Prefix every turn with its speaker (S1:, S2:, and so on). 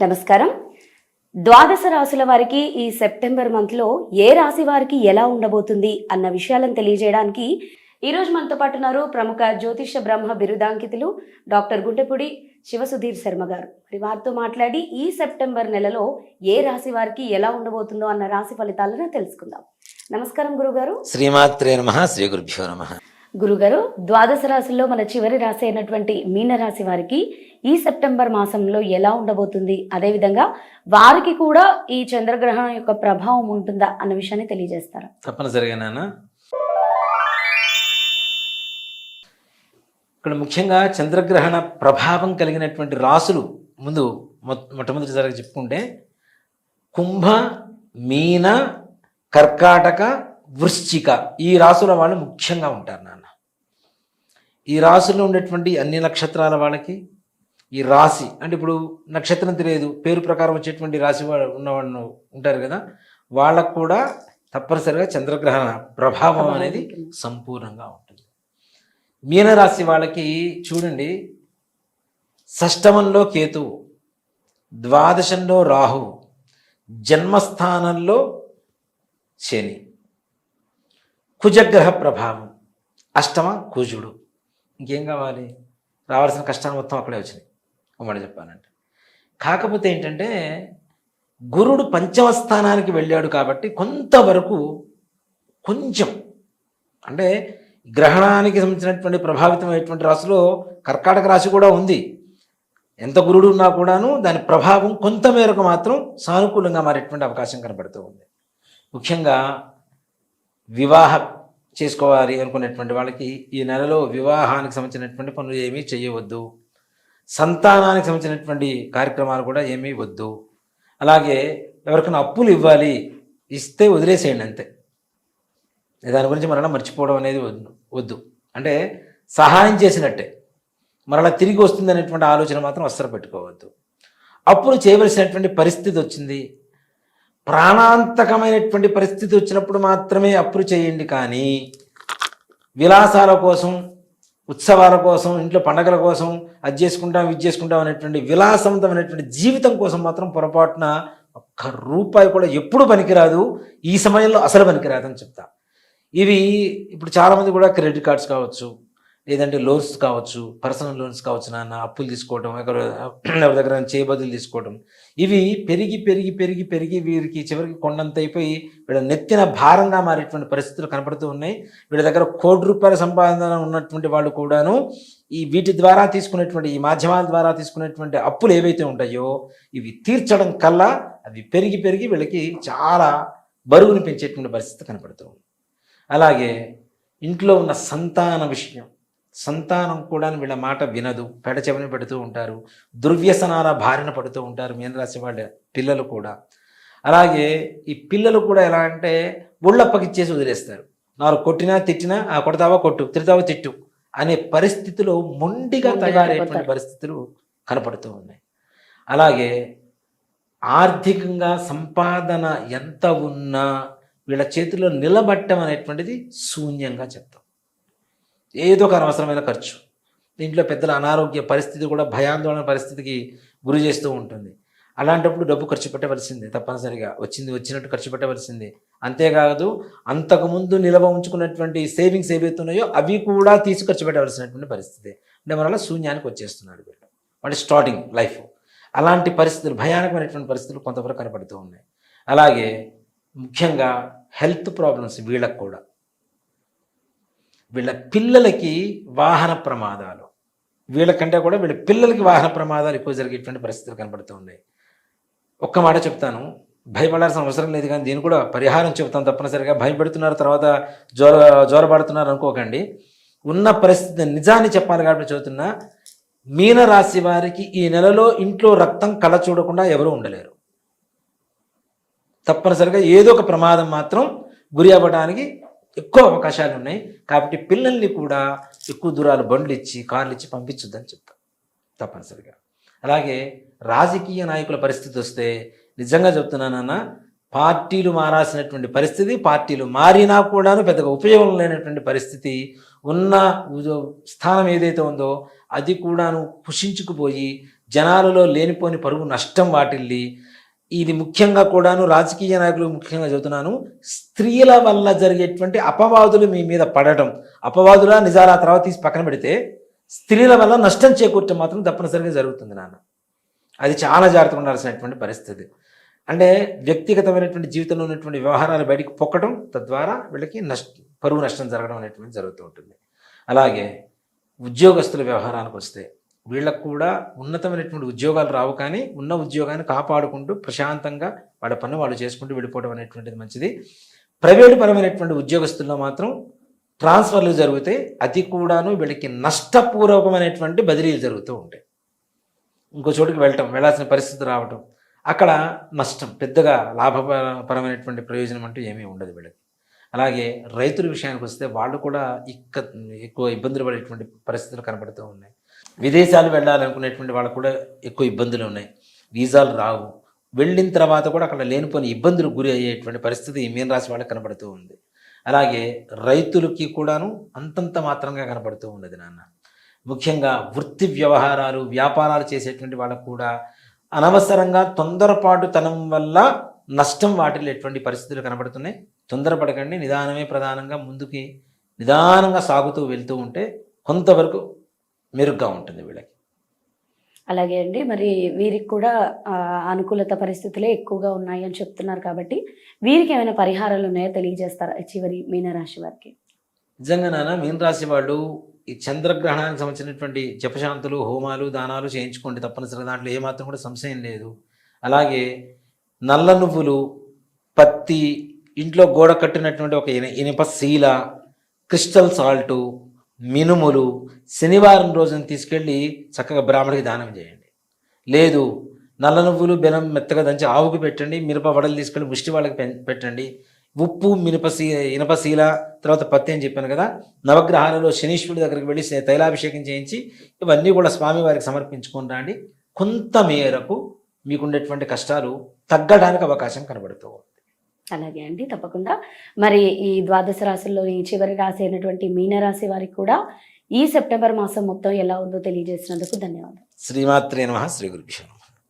S1: నమస్కారం. ద్వాదశ రాశుల వారికి ఈ సెప్టెంబర్ మంత్లో ఏ రాశి వారికి ఎలా ఉండబోతుంది అన్న విషయాలను తెలియజేయడానికి ఈ రోజు మనతో పాటు ఉన్నారు ప్రముఖ జ్యోతిష బ్రహ్మ బిరుదాంకితులు డాక్టర్ గుంటెపూడి శివసుధీర్ శర్మ గారు. మరి వారితో మాట్లాడి ఈ సెప్టెంబర్ నెలలో ఏ రాశి వారికి ఎలా ఉండబోతుందో అన్న రాశి ఫలితాలను తెలుసుకుందాం. నమస్కారం గురుగారు.
S2: శ్రీమాత్రే నమ శ్రీ గురుభ్యో నమ.
S1: గురుగారు ద్వాదశ రాశుల్లో మన చివరి రాశి అయినటువంటి మీన రాశి వారికి ఈ సెప్టెంబర్ మాసంలో ఎలా ఉండబోతుంది? అదేవిధంగా వారికి కూడా ఈ చంద్రగ్రహణం యొక్క ప్రభావం ఉంటుందా అన్న విషయాన్ని తెలియజేస్తారా?
S2: తప్పనిసరిగా నాన్న. ఇక్కడ ముఖ్యంగా చంద్రగ్రహణ ప్రభావం కలిగినటువంటి రాసులు ముందు మొ- మొట్టమొదటిసారిగా చెప్పుకుంటే కుంభ మీన కర్కాటక వృశ్చిక. ఈ రాసుల వాళ్ళు ముఖ్యంగా ఉంటారు నాన్న. ఈ రాసుల్లో ఉండేటువంటి అన్ని నక్షత్రాల వాళ్ళకి ఈ రాశి అంటే ఇప్పుడు నక్షత్రం తెలియదు పేరు ప్రకారం వచ్చేటువంటి రాశి వాళ్ళు ఉన్నవాళ్ళు ఉంటారు కదా వాళ్ళకు కూడా తప్పనిసరిగా చంద్రగ్రహణ ప్రభావం అనేది సంపూర్ణంగా ఉంటుంది. మీనరాశి వాళ్ళకి చూడండి షష్టమంలో కేతువు ద్వాదశంలో రాహు జన్మస్థానంలో శని. కుజగ్రహ ప్రభావం. అష్టమ కుజుడు. ఇంకేం కావాలి? రావాల్సిన కష్టాలు మొత్తం అక్కడే వచ్చినాయి. ఉమ్మడి చెప్పానంటే కాకపోతే ఏంటంటే గురుడు పంచమ స్థానానికి వెళ్ళాడు కాబట్టి కొంతవరకు కొంచెం అంటే గ్రహణానికి సంబంధించినటువంటి ప్రభావితమైనటువంటి రాశిలో కర్కాటక రాశి కూడా ఉంది. ఎంత గురుడు ఉన్నా కూడాను దాని ప్రభావం కొంత మేరకు మాత్రం సానుకూలంగా మారేటువంటి అవకాశం కనబడుతూ ఉంది. ముఖ్యంగా వివాహం చేసుకోవాలి అనుకునేటువంటి వాళ్ళకి ఈ నెలలో వివాహానికి సంబంధించినటువంటి పనులు ఏమీ చేయవద్దు. సంతానానికి సంబంధించినటువంటి కార్యక్రమాలు కూడా ఏమీ వద్దు. అలాగే ఎవరికైనా అప్పులు ఇవ్వాలి ఇస్తే వదిలేసేయండి అంతే. దాని గురించి మరలా మర్చిపోవడం అనేది వద్దు వద్దు. అంటే సహాయం చేసినట్టే. మరలా తిరిగి వస్తుంది అనేటువంటి ఆలోచన మాత్రం అస్సలు పెట్టుకోవద్దు. అప్పులు చేయవలసినటువంటి పరిస్థితి వచ్చింది. ప్రాణాంతకమైనటువంటి పరిస్థితి వచ్చినప్పుడు మాత్రమే అప్పులు చేయండి కానీ విలాసాల కోసం ఉత్సవాల కోసం ఇంట్లో పండగల కోసం అది చేసుకుంటాం ఇది చేసుకుంటాం అనేటువంటి విలాసవంతమైనటువంటి జీవితం కోసం మాత్రం పొరపాటున ఒక్క రూపాయి కూడా ఎప్పుడు పనికిరాదు. ఈ సమయంలో అసలు పనికిరాదని చెప్తా. ఇవి ఇప్పుడు చాలామంది కూడా క్రెడిట్ కార్డ్స్ కావచ్చు లేదంటే లోన్స్ కావచ్చు పర్సనల్ లోన్స్ కావచ్చు నాన్న అప్పులు తీసుకోవడం ఎక్కడ ఎవరి దగ్గర చేయబదులు తీసుకోవడం ఇవి పెరిగి పెరిగి పెరిగి పెరిగి వీరికి చివరికి కొండంత అయిపోయి వీళ్ళ నెత్తిన భారంగా మారేటువంటి పరిస్థితులు కనపడుతూ ఉన్నాయి. వీళ్ళ దగ్గర కోటి రూపాయల సంపాదన ఉన్నటువంటి వాళ్ళు కూడాను ఈ వీటి ద్వారా తీసుకునేటువంటి ఈ మాధ్యమాల ద్వారా తీసుకునేటువంటి అప్పులు ఏవైతే ఉంటాయో ఇవి తీర్చడం కల్లా అవి పెరిగి పెరిగి వీళ్ళకి చాలా బరువుని పెంచేటువంటి పరిస్థితి కనపడుతూ ఉంది. అలాగే ఇంట్లో ఉన్న సంతాన విషయం. సంతానం కూడా వీళ్ళ మాట వినదు. పెడచెవిని పెడుతూ ఉంటారు. దుర్వ్యసనాల బారిన పడుతూ ఉంటారు మీనరాశి వాళ్ళ పిల్లలు కూడా. అలాగే ఈ పిల్లలు కూడా ఎలా అంటే ఒళ్ళప్పగిచ్చేసి వదిలేస్తారు. నాలుగు కొట్టినా తిట్టినా ఆ కొడతావా కొట్టు తిడతావా తిట్టు అనే పరిస్థితిలో మొండిగా తయారయ్యేటువంటి. పరిస్థితులు కనపడుతూ ఉన్నాయి. అలాగే ఆర్థికంగా సంపాదన ఎంత ఉన్నా వీళ్ళ చేతిలో నిలబట్టం అనేటువంటిది శూన్యంగా చెప్తాం. ఏదో ఒక అనవసరమైన ఖర్చు. దీంట్లో పెద్దల అనారోగ్య పరిస్థితి కూడా భయాందోళన పరిస్థితికి గురి చేస్తూ ఉంటుంది. అలాంటప్పుడు డబ్బు ఖర్చు పెట్టవలసిందే తప్పనిసరిగా. వచ్చింది వచ్చినట్టు ఖర్చు పెట్టవలసిందే. అంతేకాదు అంతకుముందు నిల్వ ఉంచుకున్నటువంటి సేవింగ్స్ ఏవైతే ఉన్నాయో అవి కూడా తీసి ఖర్చు పెట్టవలసినటువంటి పరిస్థితి. అంటే మన శూన్యానికి వచ్చేస్తున్నాడు వీళ్ళు అంటే స్టార్టింగ్ లైఫ్. అలాంటి పరిస్థితులు భయానకమైనటువంటి పరిస్థితులు కొంతవరకు కనపడుతూ ఉన్నాయి. అలాగే ముఖ్యంగా హెల్త్ ప్రాబ్లమ్స్ వీళ్ళకు కూడా. వీళ్ళ పిల్లలకి వాహన ప్రమాదాలు. వీళ్ళకంటే కూడా వీళ్ళ పిల్లలకి వాహన ప్రమాదాలు ఎక్కువ జరిగేటువంటి పరిస్థితులు కనబడుతూ ఉన్నాయి. ఒక్క మాట చెప్తాను. భయపడాల్సిన అవసరం లేదు కానీ దీన్ని కూడా పరిహారం చెబుతాను తప్పనిసరిగా. భయపెడుతున్నారు తర్వాత జ్వర జ్వరపడుతున్నారు అనుకోకండి. ఉన్న పరిస్థితి నిజాన్ని చెప్పాలి కాబట్టి చదువుతున్నా మీనరాశి వారికి ఈ నెలలో ఇంట్లో రక్తం కళ చూడకుండా ఎవరూ ఉండలేరు. తప్పనిసరిగా ఏదో ఒక ప్రమాదం మాత్రం గురి అవ్వడానికి ఎక్కువ అవకాశాలు ఉన్నాయి. కాబట్టి పిల్లల్ని కూడా ఎక్కువ దూరాలు బండ్లు ఇచ్చి కార్లు ఇచ్చి పంపించొద్దని చెప్తాం. తప్పనిసరిగా. అలాగే రాజకీయ నాయకుల పరిస్థితి వస్తే నిజంగా చెప్తున్నానన్న పార్టీలు మారాల్సినటువంటి పరిస్థితి పార్టీలు మారినా కూడాను పెద్దగా ఉపయోగం లేనటువంటి పరిస్థితి ఉన్న స్థానం ఏదైతే ఉందో అది కూడాను కుషించుకుపోయి జనాలలో లేనిపోని పరుగు నష్టం వాటిల్లి ఇది ముఖ్యంగా కూడాను రాజకీయ నాయకులు ముఖ్యంగా చెబుతున్నాను. స్త్రీల వల్ల జరిగేటువంటి అపవాదులు మీ మీద పడటం. అపవాదులా నిజాలా తర్వాత తీసి పక్కన పెడితే స్త్రీల వల్ల నష్టం చేకూర్చడం మాత్రం తప్పనిసరిగా జరుగుతుంది నాన్న. అది చాలా జాగ్రత్తగా ఉండాల్సినటువంటి పరిస్థితి. అంటే వ్యక్తిగతమైనటువంటి జీవితంలో ఉన్నటువంటి వ్యవహారాలు బయటికి పొక్కడం తద్వారా వీళ్ళకి నష్ట పరువు నష్టం జరగడం అనేటువంటి జరుగుతూ ఉంటుంది. అలాగే ఉద్యోగస్తుల వ్యవహారానికి వస్తే వీళ్ళకు కూడా ఉన్నతమైనటువంటి ఉద్యోగాలు రావు కానీ ఉన్న ఉద్యోగాన్ని కాపాడుకుంటూ ప్రశాంతంగా వాళ్ళ పని వాళ్ళు చేసుకుంటూ వెళ్ళిపోవడం అనేటువంటిది మంచిది. ప్రైవేటు పరమైనటువంటి ఉద్యోగస్తుల్లో మాత్రం ట్రాన్స్ఫర్లు జరుగుతాయి. అది కూడాను వీళ్ళకి నష్టపూర్వకమైనటువంటి బదిలీలు జరుగుతూ ఉంటాయి. ఇంకో చోటుకి వెళ్ళటం వెళ్ళాల్సిన పరిస్థితి రావటం అక్కడ నష్టం పెద్దగా లాభపరమైనటువంటి ప్రయోజనం అంటూ ఏమీ ఉండదు వీళ్ళకి. అలాగే రైతుల విషయానికి వస్తే వాళ్ళు కూడా ఇక్క ఎక్కువ ఇబ్బందులు పడేటువంటి పరిస్థితులు కనబడుతూ ఉన్నాయి. విదేశాలు వెళ్ళాలనుకునేటువంటి వాళ్ళకు కూడా ఎక్కువ ఇబ్బందులు ఉన్నాయి. వీసాలు రావు. వెళ్ళిన తర్వాత కూడా అక్కడ లేనిపోని ఇబ్బందులు గురి అయ్యేటువంటి పరిస్థితి ఈ మీన రాశి వాళ్ళకి కనబడుతూ ఉంది. అలాగే రైతులకి కూడాను అంతంత మాత్రంగా కనబడుతూ ఉన్నది నాన్న. ముఖ్యంగా వృత్తి వ్యవహారాలు వ్యాపారాలు చేసేటువంటి వాళ్ళకు కూడా అనవసరంగా తొందరపాటుతనం వల్ల నష్టం వాటిల్లేటువంటి పరిస్థితులు కనబడుతున్నాయి. తొందరపడకండి. నిదానమే ప్రధానంగా ముందుకి నిదానంగా సాగుతూ వెళ్తూ ఉంటే కొంతవరకు మెరుగ్గా ఉంటుంది వీళ్ళకి.
S1: అలాగే అండి. మరి వీరికి కూడా అనుకూలత పరిస్థితులే ఎక్కువగా ఉన్నాయి అని చెప్తున్నారు కాబట్టి వీరికి ఏమైనా పరిహారాలు ఉన్నాయో తెలియజేస్తారా చివరి మీనరాశి వారికి?
S2: నిజంగా నాన్న మీన రాశి వాళ్ళు ఈ చంద్రగ్రహణానికి సంబంధించినటువంటి జపశాంతులు హోమాలు దానాలు చేయించుకోండి తప్పనిసరిగా. దాంట్లో ఏమాత్రం కూడా సంశయం లేదు. అలాగే నల్ల నువ్వులు పత్తి ఇంట్లో గోడ కట్టినటువంటి ఒక ఇన ఇనుప శీల క్రిస్టల్ సాల్టు మినుములు శనివారం రోజున తీసుకెళ్ళి చక్కగా బ్రాహ్మడికి దానం చేయండి. లేదు నల్ల నువ్వులు బెనం మెత్తగా దంచి ఆవుకు పెట్టండి మిరప వడలు తీసుకెళ్ళి ముష్టి వాళ్ళకి పెట్టండి. ఉప్పు మినపశీ ఇనపశీల తర్వాత పత్తి అని చెప్పాను కదా నవగ్రహాలలో శనీశ్వరుడి దగ్గరికి వెళ్ళి తైలాభిషేకం చేయించి ఇవన్నీ కూడా స్వామివారికి సమర్పించుకొని రాండి. కొంత మేరకు మీకుండేటువంటి కష్టాలు తగ్గడానికి అవకాశం కనబడుతూ ఉంది.
S1: అలాగే అండి తప్పకుండా. మరి ఈ ద్వాదశ రాశుల్లోని చివరి రాశి అయినటువంటి మీనరాశి వారికి కూడా ఈ సెప్టెంబర్ మాసం మొత్తం ఎలా ఉందో తెలియజేసినందుకు ధన్యవాదాలు.
S2: శ్రీమాత్రే నమ శ్రీ గురుభ్యో